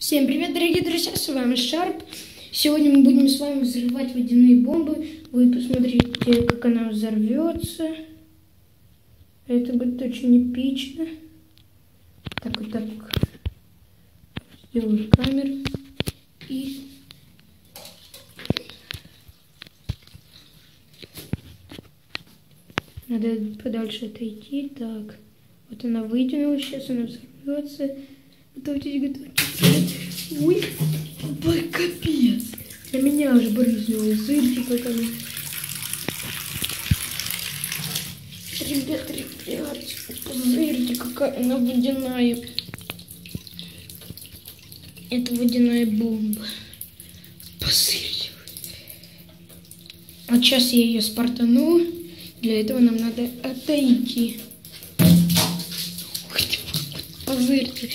Всем привет, дорогие друзья, с вами Шарп. Сегодня мы будем с вами взрывать водяные бомбы. Вы посмотрите, как она взорвется. Это будет очень эпично. Так, вот так. Сделаю камеру. И... Надо подальше отойти. Так, вот она вытянулась, сейчас она взорвется. Готовьтесь, готовьтесь. Ой, ой, капец. На меня уже брызнуло. Как она. Ребят, ребят, смотрите, какая она водяная. Это водяная бомба. Посмотрите. Вот сейчас я ее спартану. Для этого нам надо отойти. Позырьте.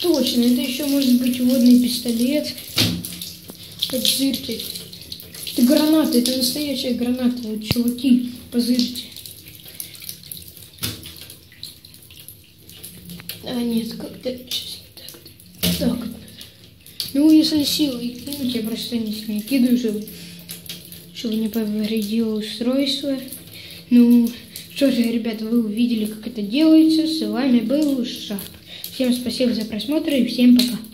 Точно, это еще может быть водный пистолет. Позырьте. Это граната, это настоящая граната. Вот, чуваки, позырьте. А, нет, как-то... Так, так. Ну, если силой кинуть, я просто не с ней кидаю, чтобы, чтобы не повредило устройство. Ну, что же, ребята, вы увидели, как это делается. С вами был Шарп. Всем спасибо за просмотр и всем пока.